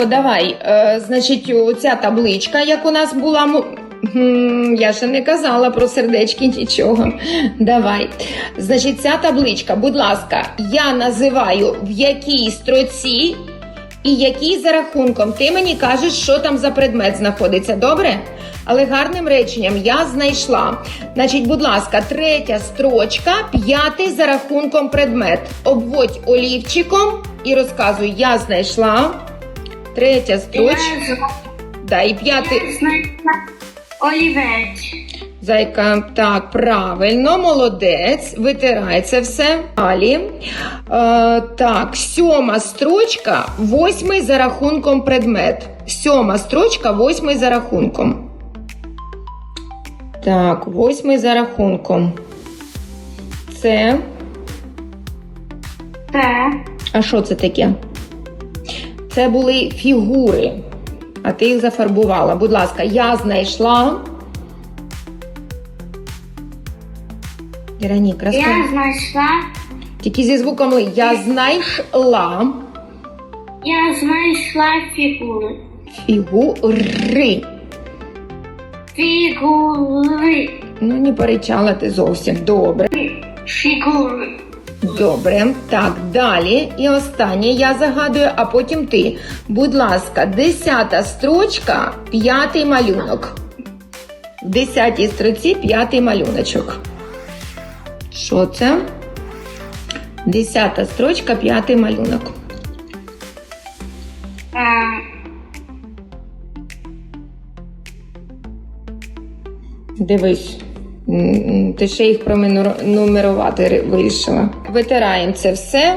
Сонечко, давай. Е, значить, оця табличка, як у нас була. Я ще не казала про сердечки нічого. Давай. Значить, ця табличка, будь ласка, я називаю в якій строці і який за рахунком. Ти мені кажеш, що там за предмет знаходиться, добре? Але гарним реченням я знайшла. Значить, будь ласка, третя строчка, п'ятий за рахунком предмет. Обводь олівчиком і розказуй, я знайшла. Третя строчка. Да, і п'ятий. олівець. Зайка, так, правильно, молодець, витирай це все. Далі. Е, так, сьома строчка, восьмий за рахунком предмет. Сьома строчка, восьмий за рахунком. Так, восьмий за рахунком. Це. Те. А що це таке? Це були фігури. А ти їх зафарбувала. Будь ласка, я знайшла. Веронік, розкажи. Я знайшла. Тільки зі звуком ли. Я знайшла Я знайшла фігури. фігури. Фігури. Ну, не перечала ти зовсім. Добре. Фігури. Добре. Так, далі. І останнє я загадую, а потім ти. Будь ласка, десята строчка, п'ятий малюнок. В десятій строці п'ятий малюночок. Що це? Десята строчка, п'ятий малюнок. Дивись. Ти ще їх пронумерувати вирішила. Витираємо це все.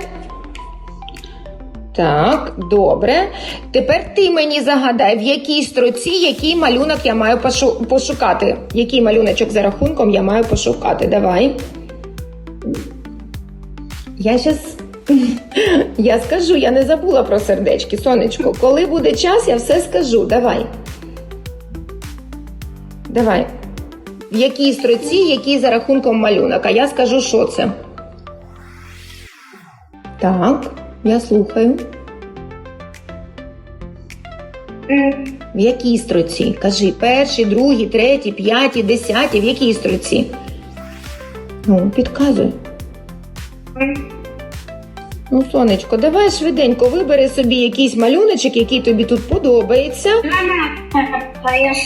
Так, добре. Тепер ти мені загадай, в якій строці який малюнок я маю пошу- пошукати. Який малюночок за рахунком я маю пошукати. Давай. Я щас. Я скажу, я не забула про сердечки, сонечко. Коли буде час, я все скажу. Давай. Давай. В якій строці, який за рахунком малюнок. А я скажу, що це. Так, я слухаю. В якій строці? Кажи, перший, другий, третій, п'ятій, десятій, в якій строці? Ну, підказуй. Ну, сонечко, давай швиденько вибери собі якийсь малюночок, який тобі тут подобається. Та я ж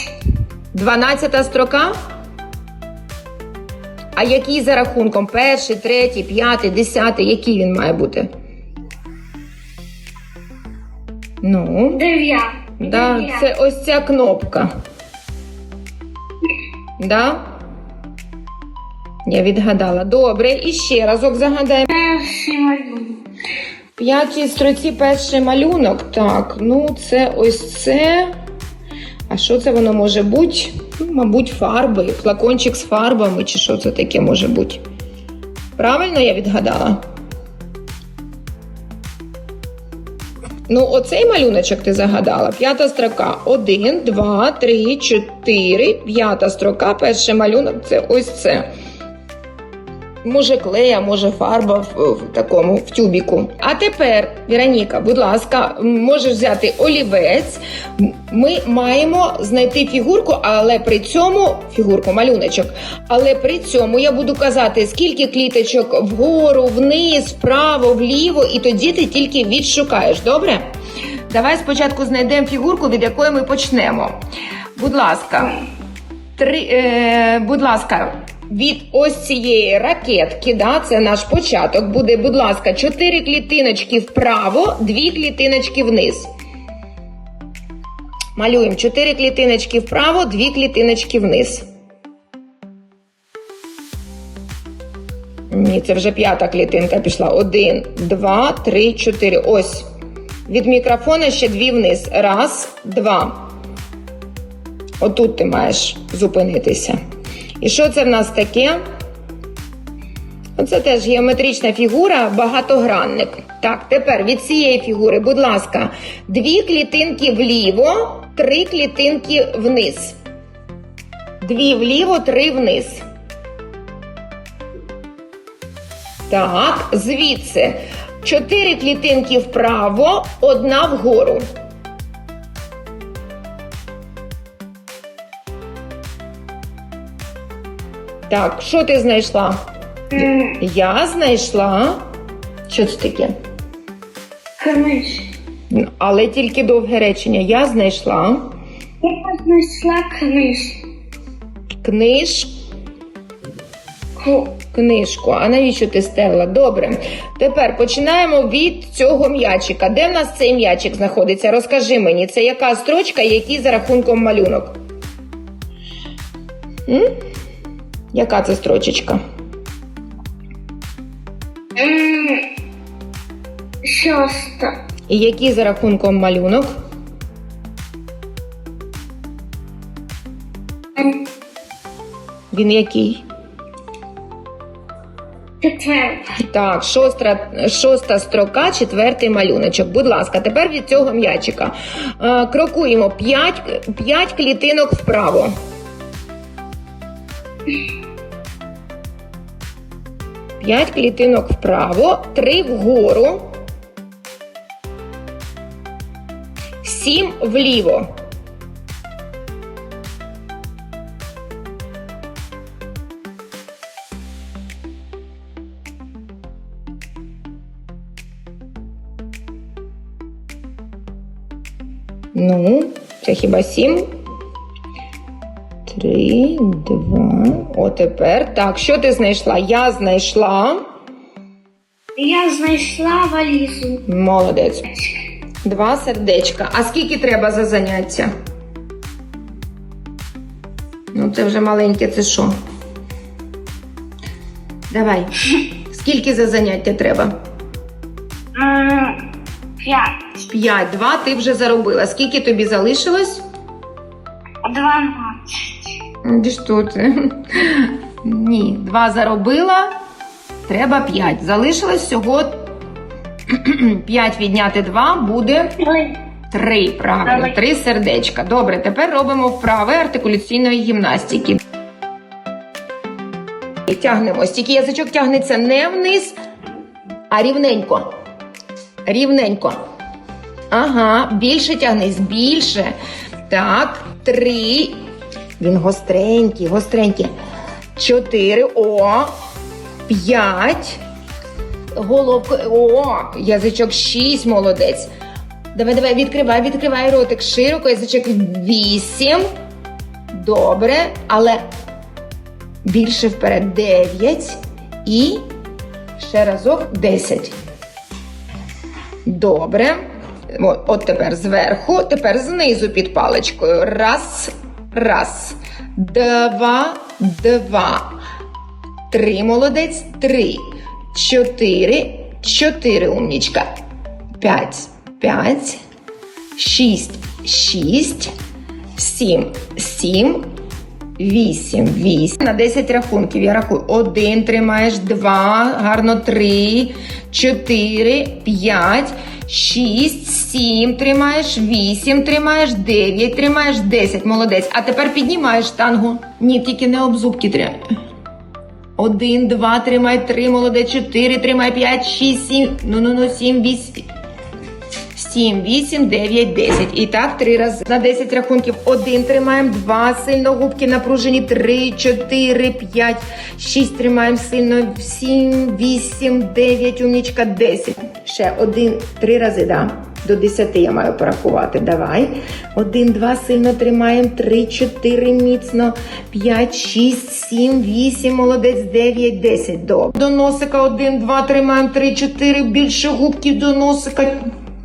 12 строка. А який за рахунком? Перший, третій, п'ятий, десятий, який він має бути? Ну, дев'ят. да, це ось ця кнопка. Да? Я відгадала. Добре, і ще разок загадаємо. Перший малюнок. П'ятій строці перший малюнок. Так, ну це ось це. А що це воно може бути? Мабуть, фарби, флакончик з фарбами, чи що це таке може бути? Правильно я відгадала? Ну, оцей малюночок ти загадала. П'ята строка. Один, два, три, чотири. П'ята строка. Перший малюнок це ось це. Може клея, може фарба в, в такому в тюбіку. А тепер, Вероніка, будь ласка, можеш взяти олівець. Ми маємо знайти фігурку, але при цьому фігурку, малюночок. Але при цьому я буду казати, скільки кліточок вгору, вниз, вправо, вліво, і тоді ти тільки відшукаєш. Добре? Давай спочатку знайдемо фігурку, від якої ми почнемо. Будь ласка. Три, е, будь ласка, від ось цієї ракетки, да, це наш початок, буде, будь ласка, чотири клітиночки вправо, дві клітиночки вниз. Малюємо чотири клітиночки вправо, дві клітиночки вниз. Ні, це вже п'ята клітинка пішла. Один, два, три, чотири. Ось. Від мікрофона ще дві вниз. Раз, два. Отут ти маєш зупинитися. І що це в нас таке? Оце теж геометрична фігура, багатогранник. Так, тепер від цієї фігури, будь ласка, дві клітинки вліво, три клітинки вниз. Дві вліво, три вниз. Так, звідси. Чотири клітинки вправо, одна вгору. Так, що ти знайшла? Я знайшла. Що це таке? Книж. Але тільки довге речення. Я знайшла Я знайшла книж. книж, книжку. А навіщо ти стерла? Добре. Тепер починаємо від цього м'ячика. Де в нас цей м'ячик знаходиться? Розкажи мені, це яка строчка, який за рахунком малюнок? М? Яка це строчечка? Шоста. І який за рахунком малюнок? Він який? Так, шоста, шоста строка, четвертий малюночок. Будь ласка, тепер від цього м'ячика. Е, крокуємо 5, 5 клітинок вправо. П'ять клітинок вправо, три вгору, сім вліво. Ну, це хіба сім? Три, два. О, тепер. Так, що ти знайшла? Я знайшла. Я знайшла валізу. Молодець. Два сердечка. А скільки треба за заняття? Ну, це вже маленьке, це що? Давай. Скільки за заняття треба? П'ять. П'ять. Два ти вже заробила. Скільки тобі залишилось? Дванадцять. Де що ти? Ні, два заробила, треба п'ять. Залишилось всього п'ять відняти два буде Три. три. Правильно, три сердечка. Добре, тепер робимо вправи артикуляційної гімнастики. Тягнемось. Тільки язичок тягнеться не вниз, а рівненько. Рівненько. Ага, більше тягнись, більше. Так, три. Він гостренький, гостренький. Чотири. О. П'ять. Головка. О, язичок шість, молодець. Давай, давай, відкривай, відкривай ротик широко, язичок вісім. Добре, але більше вперед дев'ять. І ще разок десять. Добре. От тепер зверху, тепер знизу під паличкою. Раз, раз, два, два. Три, молодець, три. Чотири, чотири, умнічка. П'ять, п'ять. Шість, шість. Сім, сім. Вісім, вісім. На 10 рахунків я рахую. Один тримаєш, два, гарно три, чотири, п'ять, шість, сім тримаєш, вісім тримаєш, дев'ять тримаєш, десять. Молодець. А тепер піднімаєш штангу. Ні, тільки не об зубки тримай. Один, два, тримай, три, молодець, чотири, тримай, п'ять, шість, сім. Ну, ну, ну, сім, вісім. 7, 8, 9, 10. І так три рази. На 10 рахунків. Один тримаємо, два сильно губки напружені, 3, 4, 5, 6 тримаємо сильно, 7, 8, 9, умнічка, 10. Ще один, три рази, да. До 10 я маю порахувати. Давай. Один, два сильно тримаємо, 3, 4 міцно, 5, 6, 7, 8, молодець, 9, 10. Добре. До носика 1, 2 тримаємо, 3, 4, більше губків до носика.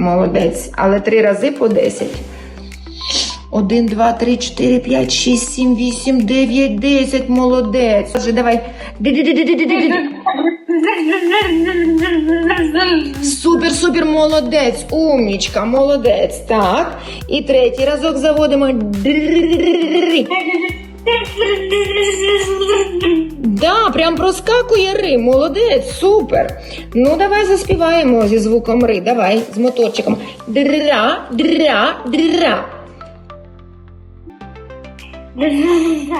Молодець, але три рази по 10. 1, 2, 3, 4, 5, 6, 7, 8, 9, 10. Молодець. Отже, давай. Супер, супер, молодець. Умнічка, молодець. Так. І третій разок заводимо. Да, прям проскакує ри, молодець, супер. Ну, давай заспіваємо зі звуком ри. Давай, з моторчиком. Дра, дра, дра.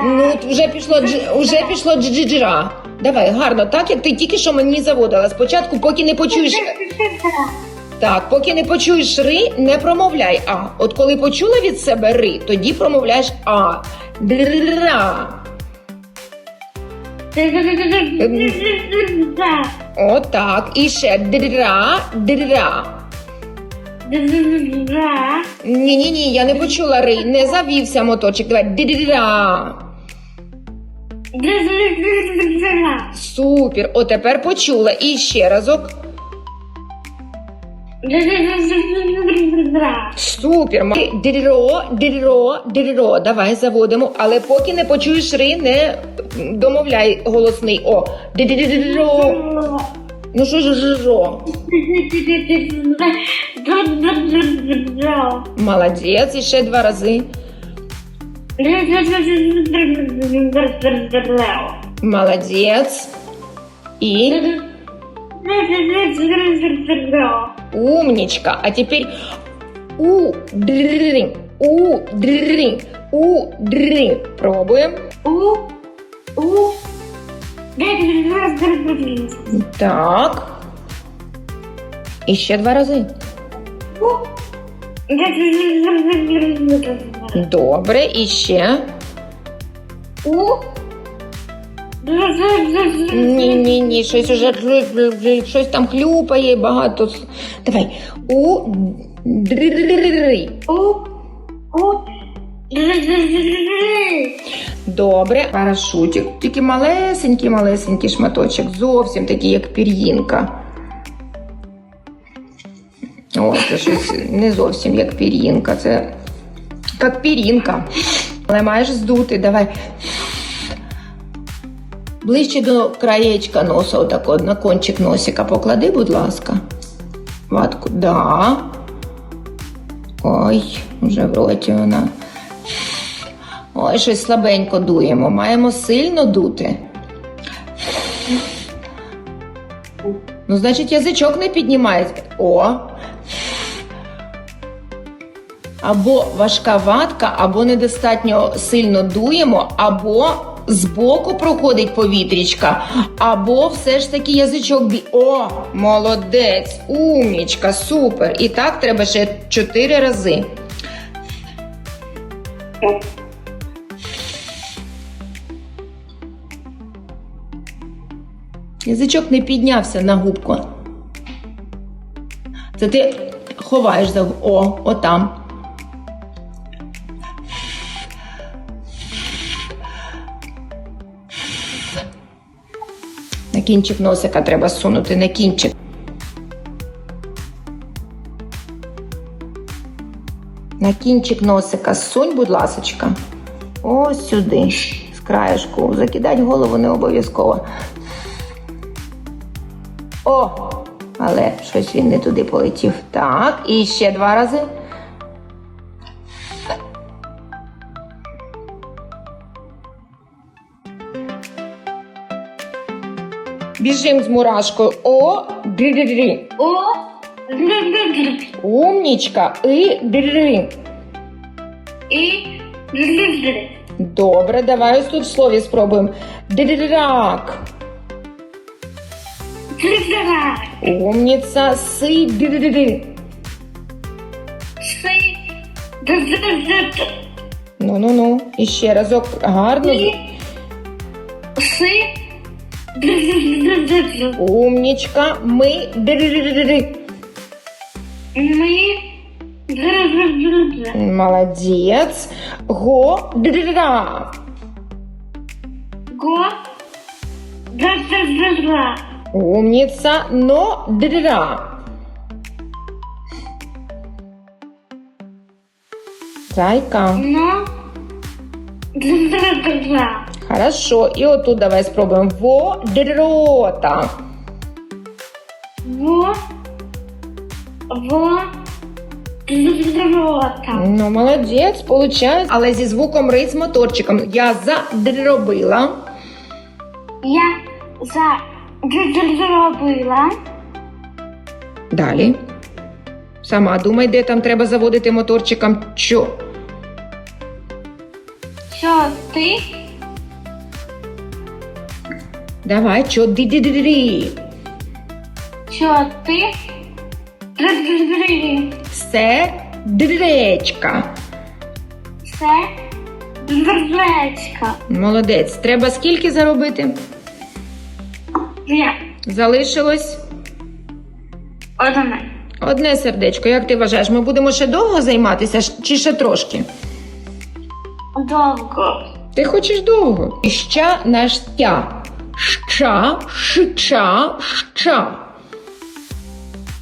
Ну, вже пішло дж- вже пішло джиджира. Давай, гарно, так як ти тільки що мені заводила. Спочатку, поки не почуєш. Так, поки не почуєш ри, не промовляй а. От коли почула від себе ри, тоді промовляєш а. Дра. Отак. І ще дра, дра. Ні, ні, ні, я не почула ри. Не завівся моточок. Давай дра. Супер. О, тепер почула. І ще разок. Супер. Дидро, дидро, дидро. Давай заводимо. Але поки не почуєш ри, не домовляй голосний. О. Дидро. Ну що ж жо? Молодець, і ще два рази. Молодець. І умничка. А теперь у дрин, у дрин, у дрин. Пробуємо. Так. І ще два рази. Добре, і ще. Ні, ні, ні, щось уже щось там хлюпає багато. Давай. У. Добре, парашутик. Тільки малесенький, малесенький шматочок, зовсім такий, як пір'їнка. О, це щось не зовсім як пір'їнка, це як пір'їнка. Але маєш здути, давай. Ближче до краєчка носа, отак от, на кончик носика поклади, будь ласка. Ватку, да. Ой, вже в роті вона. Ой, щось слабенько дуємо. Маємо сильно дути. Ну, значить, язичок не піднімається. О. Або важка ватка, або недостатньо сильно дуємо, або збоку проходить повітрічка, або все ж таки язичок бі. О, молодець, умнічка, супер. І так треба ще чотири рази. Язичок не піднявся на губку. Це ти ховаєш за О, отам. Кінчик носика треба сунути на кінчик. На кінчик носика сунь, будь ласочка. Ось сюди, з краєшку. Закидать голову не обов'язково. О! Але щось він не туди полетів. Так, і ще два рази. Біжим з мурашкою. О, дрі Умнічка. І дрі Добре, давай ось тут в слові спробуємо. Драк. Умніця. Си дрі Ну ну ну. І ще разок гарно. Умнічка. Ми дрі Ми Молодець. Го дра. го да-да-да-да. Умніця. Но дра. Зайка. Но да-да-да-да. Хорошо. І отут давай спробуємо. Водрота. Во во дрота. Ну, молодець, получається. Але зі звуком ри з моторчиком. Я задробила. Я за зробила. Далі. Сама думай, де там треба заводити моторчиком. Чо? Що ти Давай, чо ди-ди-ди-ди. що ти Дри-дри-дри. Все дречка. Це дречка. Молодець. Треба скільки заробити? Дві. Залишилось Одне. одне сердечко. Як ти вважаєш, ми будемо ще довго займатися чи ще трошки? Довго. Ти хочеш довго? Ща на ща. Ща, ща, ща.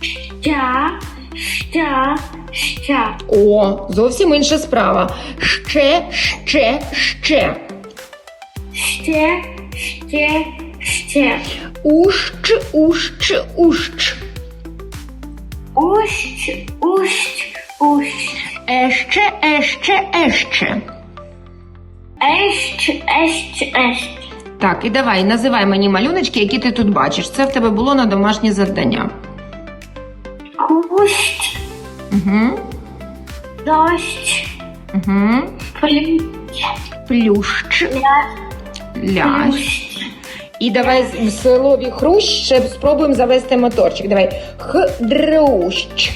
Ща, ща, ща. О, зовсім інша справа. Ще, ще, ще. Ще, ще, ще. Ущ, ущ, ущ. Ущ, ущ, ущ. Еще, еще, еще. Ещ, ещ, ещ. Так, і давай, називай мені малюночки, які ти тут бачиш. Це в тебе було на домашнє завдання. Кущ, Угу, дощ, угу. плющ, Плющ, лящ. плющ. І давай з- в слові хрущ ще спробуємо завести моторчик. Давай. Хдрущ.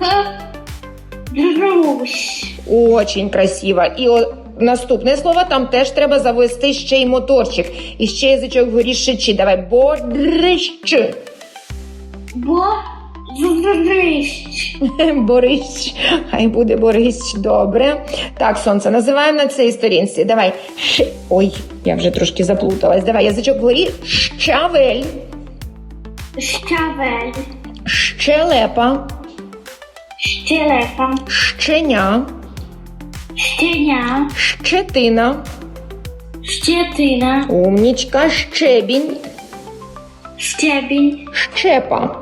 Х, друщ. Очень красиво. І о, наступне слово там теж треба завести ще й моторчик. І ще язичок вгорі шичі. Давай. Бодрищ. Бо, здрищ. Борищ. Хай буде Борищ. Добре. Так, сонце, називаємо на цій сторінці. Давай. Ш... Ой, я вже трошки заплуталась. Давай, язичок вгорі. Щавель. Щавель, Щелепа. щелепа, Щеня. Щеня, Щетина. щетина, Умнічка. Щебінь. щебінь, Щепа.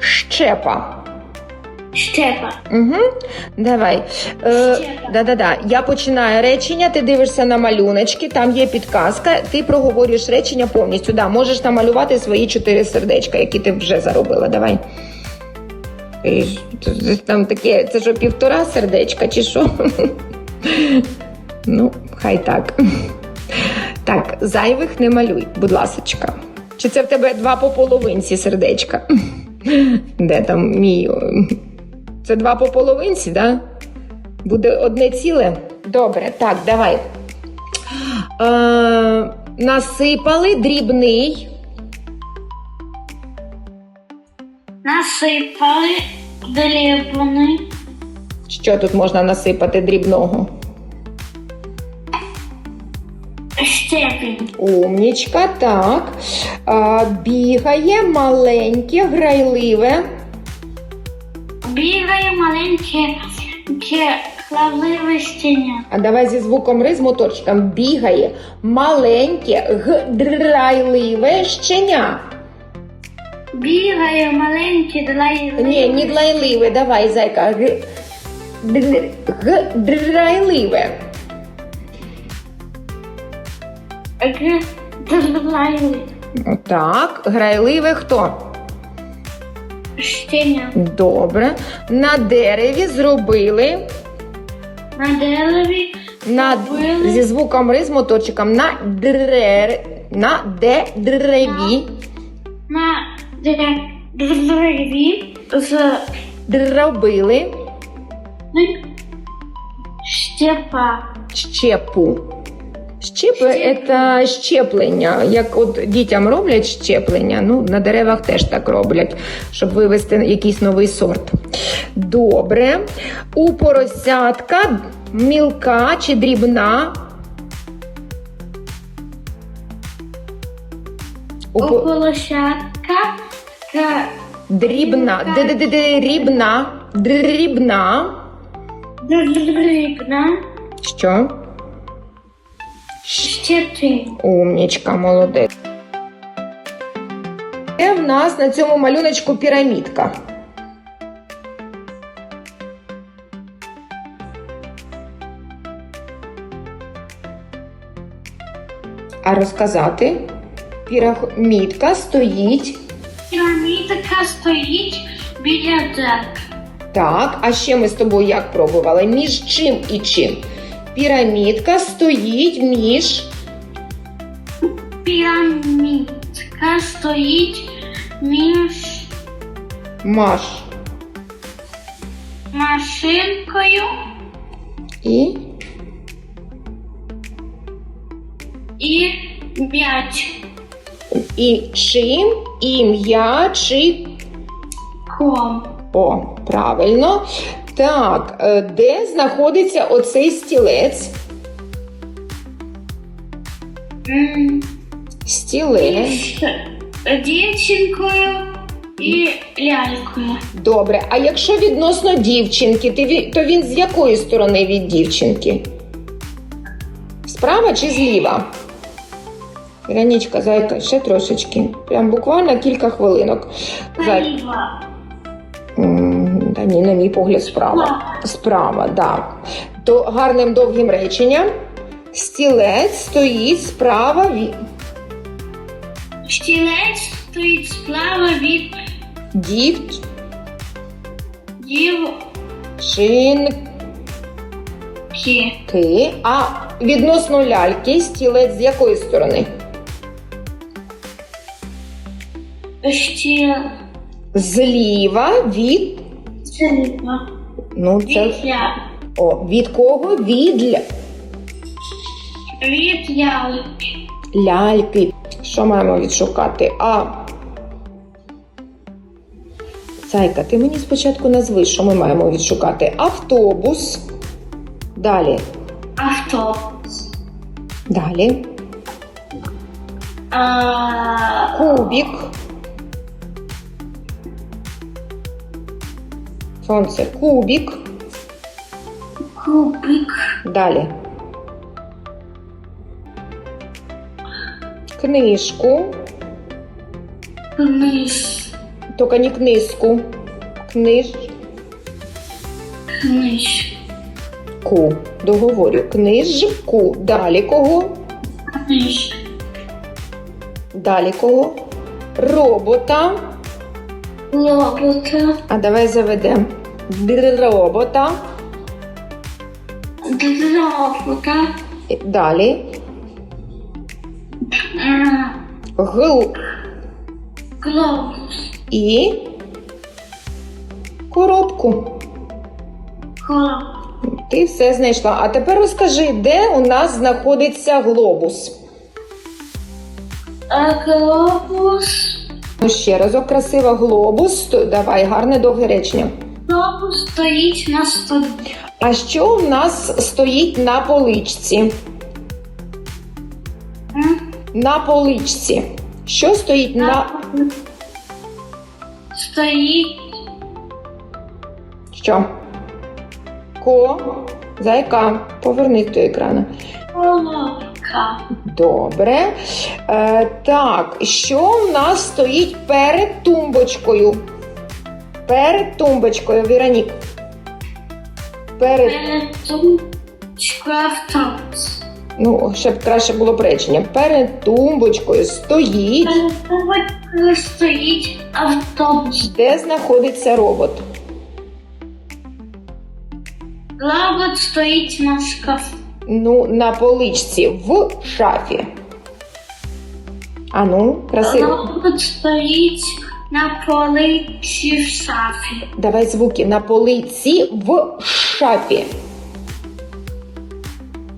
Щепа. щепа. Угу. Давай. Е, да-да-да. Я починаю речення, ти дивишся на малюночки, там є підказка, ти проговорюєш речення повністю. Да, можеш намалювати свої чотири сердечка, які ти вже заробила. Давай. Ж- Там таке, це що півтора сердечка, чи що? Ну, хай так. Так, зайвих не малюй, будь ласочка. Чи це в тебе два по половинці сердечка? Де там мій? Це два по половинці, да? Буде одне ціле? Добре, так, давай. Е, насипали дрібний. Насипали дрібни, Що тут можна насипати дрібного? щебінь, Умнічка, так. Е, бігає маленьке, грайливе. бігає маленьке ке- хлавливе щеня. А давай зі звуком ри з моторчиком. Бігає маленьке, грайливе щеня. Бігає маленьке драйливе. Ні, не длайливе, давай, зайка. Драйливе. Так, грайливе хто? Щеня. Добре. На дереві зробили На дереві на, Зробили. зі звуком ри з моторчиком на дре, на де дереві. на дереві з Дробили щепа. щепу. Щепи це щеплення. Як от дітям роблять щеплення, ну на деревах теж так роблять, щоб вивести якийсь новий сорт. Добре. У поросятка мілка чи дрібна. У У по- колосятка та дрібна, д-д-д-д, дрібна, дрібна. дрібна Що? щетин. Умнічка, молодець. Це в нас на цьому малюночку пірамідка. А розказати? Пірамідка стоїть. Пірамідка стоїть біля дзеркала. Так, а ще ми з тобою як пробували? Між чим і чим? Пірамідка стоїть між. Пірамідка стоїть між Маш машинкою і і М'яч. І чим? Ім'я чи Ком. О, правильно. Так, е, де знаходиться оцей стілець? М, Стілець. Дівчинкою і лялькою. Добре. А якщо відносно дівчинки, ти ві- то він з якої сторони від дівчинки? Справа чи зліва? Іранічка, зайка, ще трошечки. Прям буквально кілька хвилинок. Зай... Зліва. М, Та ні, на мій погляд, справа. Справа, так. Да. То гарним довгим реченням. Стілець стоїть справа від Стілець стоїть справа від дівчинки. дівки. А відносно ляльки стілець з якої сторони? Стіл. Зліва від. Зліва. Ну, це. Від я. О, від кого? Від ля... Від ляльки. ляльки. Що маємо відшукати? А. Зайка, ти мені спочатку назви, що ми маємо відшукати. Автобус. Далі. Автобус. Далі. А, Кубік. Сонце. Кубік. Кубик. Далі. Книжку. Книж. Тільки не книжку. Книж. Книжку. Договорю. Книжку. Далі кого? Книж. Далі кого? Робота. Робота. А давай заведемо. Робота. Робота. Далі. А, Гл. Глобус. І. Коробку. Колоб. Ти все знайшла. А тепер розкажи, де у нас знаходиться глобус? А глобус. Ну, ще разок красиво глобус. Давай, гарне довге речення. Глобус стоїть на столі. А що в нас стоїть на поличці? М? На поличці. Що стоїть на. Стоїть Що? Ко. Зайка. Повернись до екрану. колобка. Добре. Е, так, що в нас стоїть перед тумбочкою? Перед тумбочкою, Віронік. Перед. Тумбочкою автобус. Ну, щоб краще було б речення. Перед тумбочкою стоїть, Перед тумбочкою стоїть автобус. де знаходиться робот. Робот стоїть на шкафу. Ну, на поличці в шафі. А ну, красиво. Робот стоїть на полиці в шафі. Давай звуки на полиці в шафі.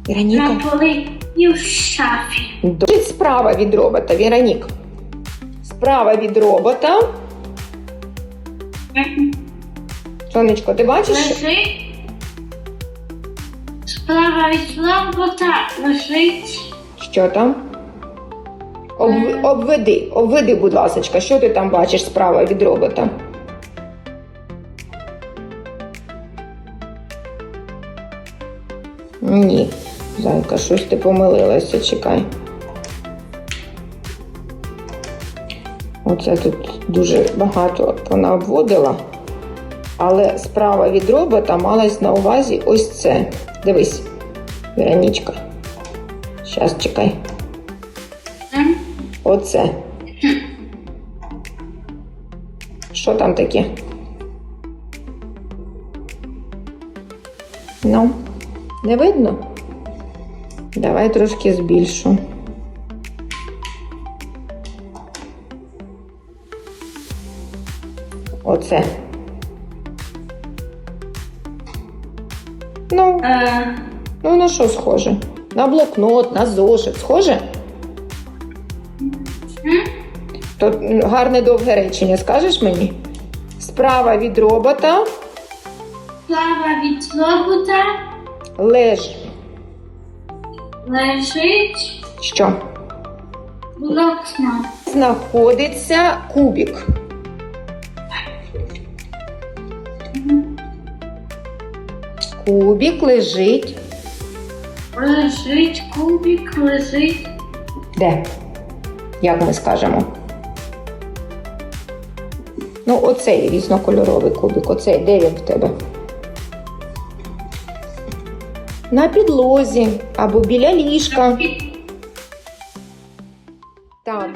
Віроніка. На полиці в шафі. Досить справа від робота, Віронік. Справа від робота. Сонечко, ти бачиш? Лежить. Справа від робота лежить Що там? Об, обведи, обведи, будь ласка, що ти там бачиш справа від робота? Ні, зайка, щось ти помилилася, чекай. Оце тут дуже багато вона обводила, але справа від робота малась на увазі ось це. Дивись, Веронічка. Щас чекай. Оце. Що там таке? Ну, не видно? Давай трошки збільшу. Оце. Ну, Е, ну на що схоже? На блокнот, на зошит, схоже? То гарне довге речення, скажеш мені? Справа від робота Справа від робота леж. лежить Що? блокнот. Знаходиться кубік. Кубік лежить Лежить кубик, лежить де? Як ми скажемо? Ну, оцей різнокольоровий кубик, оцей, де він в тебе? На підлозі або біля ліжка. Так.